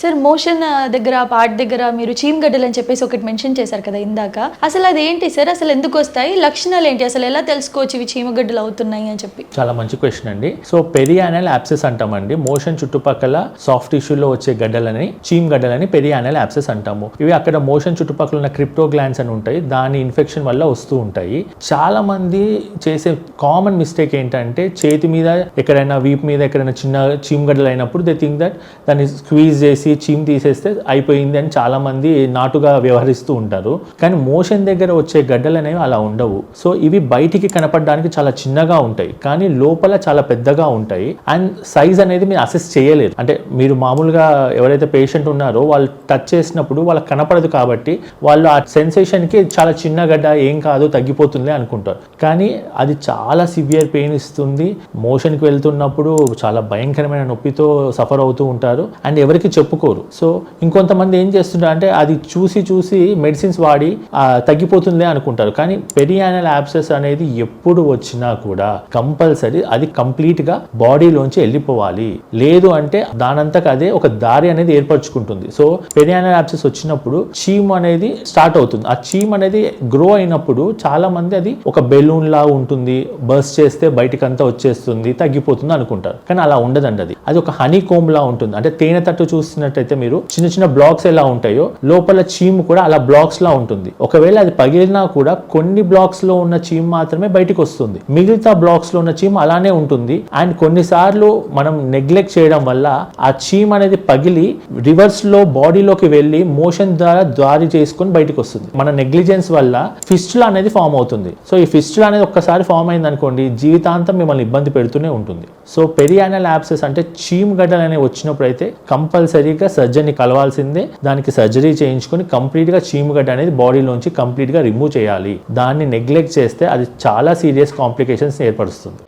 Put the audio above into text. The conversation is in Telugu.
సార్ మోషన్ uh, దగ్గర పార్ట్ దగ్గర మీరు చీమ్ గడ్డలు అని చెప్పేసి ఒకటి మెన్షన్ చేశారు కదా ఇందాక. అసలు అది ఏంటి సార్ అసలు ఎందుకు వస్తాయి? లక్షణాలు ఏంటి? అసలు ఎలా తెలుసుకోవచ్చు ఇవి చీమగడ్డలు అవుతున్నాయి అని చెప్పి? చాలా మంచి క్వశ్చన్ అండి. సో పెరియానల్ యాప్సెస్ అంటామండి. మోషన్ చుట్టుపక్కల సాఫ్ట్ టిష్యూలో వచ్చే గడ్డలని చీమ్ గడ్డలని పెరియానల్ యాప్సెస్ అంటాము. ఇవి అక్కడ మోషన్ చుట్టుపక్కల ఉన్న క్రిప్టో గ్లాండ్స్ అని ఉంటాయి. దాని ఇన్ఫెక్షన్ వల్ల వస్తూ ఉంటాయి. చాలా మంది చేసే కామన్ మిస్టేక్ ఏంటంటే చేతి మీద ఎక్కడైనా వీపు మీద ఎక్కడైనా చిన్న చీమ్ గడ్డలు అయినప్పుడు దే థింక్ దట్ దాన్ని స్క్వీజ్ చేసి చీమ్ తీసేస్తే అయిపోయింది అని చాలామంది నాటుగా వ్యవహరిస్తూ ఉంటారు. కానీ మోషన్ దగ్గర వచ్చే గడ్డలు అనేవి అలా ఉండవు. సో ఇవి బయటికి కనపడడానికి చాలా చిన్నగా ఉంటాయి. కానీ లోపల చాలా పెద్దగా ఉంటాయి. అండ్ సైజ్ అనేది మీరు అసెస్ చేయలేరు. అంటే మీరు మామూలుగా ఎవరైతే పేషెంట్ ఉన్నారో వాళ్ళు టచ్ చేసినప్పుడు వాళ్ళకి కనపడదు కాబట్టి వాళ్ళు ఆ సెన్సేషన్కి చాలా చిన్న గడ్డ ఏం కాదు తగ్గిపోతుంది అనుకుంటారు. కానీ అది చాలా సివియర్ పెయిన్ ఇస్తుంది. మోషన్కి వెళ్తున్నప్పుడు చాలా భయంకరమైన నొప్పితో సఫర్ అవుతూ ఉంటారు. అండ్ ఎవరికి చెప్పు ఒప్పుకోరు. సో ఇంకొంతమంది ఏం చేస్తుంటారు అంటే అది చూసి చూసి మెడిసిన్స్ వాడి తగ్గిపోతుందే తగ్గిపోతుంది అనుకుంటారు. కానీ పెరియానల్ యాబ్సెస్ అనేది ఎప్పుడు వచ్చినా కూడా కంపల్సరీ అది కంప్లీట్గా బాడీలోంచి వెళ్ళిపోవాలి. లేదు అంటే దానంతకు అదే ఒక దారి అనేది ఏర్పరచుకుంటుంది. సో పెరియానల్ యాబ్సెస్ వచ్చినప్పుడు చీమ్ అనేది స్టార్ట్ అవుతుంది. ఆ చీమ్ అనేది గ్రో అయినప్పుడు చాలా మంది అది ఒక బెలూన్ లా ఉంటుంది. బస్ చేస్తే బయటికి అంతా వచ్చేస్తుంది తగ్గిపోతుంది అనుకుంటారు. కానీ అలా ఉండదండి అది. అది ఒక హనీ కోమ్ లా ఉంటుంది. అంటే తేనె తట్టు చూస్తున్నట్టయితే మీరు చిన్న చిన్న బ్లాక్స్ ఎలా ఉంటాయో లోపల చీమ్ కూడా అలా బ్లాక్స్ లా ఉంటుంది. ఒకవేళ అది పగిలినా కూడా కొన్ని బ్లాక్స్లో ఉన్న చీమ్ మాత్రమే బయటికి వస్తుంది. మిగతా బ్లాక్స్లో ఉన్న చీమ్ అలానే ఉంటుంది. అండ్ కొన్నిసార్లు మనం నెగ్లెక్ట్ చేయడం వల్ల ఆ చీమ్ అనేది పగిలి రివర్స్లో బాడీలోకి వెళ్ళి మోషన్ ద్వారా దారి చేసుకుని బయటకు వస్తుంది. మన నెగ్లిజెన్స్ వల్ల ఫిస్టులా అనేది ఫామ్ అవుతుంది. సో ఈ ఫిస్టులా అనేది ఒక్కసారి ఫామ్ అయింది అనుకోండి జీవితాంతం మిమ్మల్ని ఇబ్బంది పెడుతూనే ఉంటుంది. సో పెరియానల్ యాప్సెస్ అంటే చీమ్ గడ్డలు అనేవి వచ్చినప్పుడు అయితే కంపల్సరీ కంపల్సరీగా సర్జన్ని కలవాల్సిందే. దానికి సర్జరీ చేయించుకొని కంప్లీట్గా చీమ్ గడ్డ అనేది బాడీలోంచి కంప్లీట్గా రిమూవ్ చేయాలి. దాన్ని నెగ్లెక్ట్ చేస్తే అది చాలా సీరియస్ కాంప్లికేషన్స్ ఏర్పరుస్తుంది.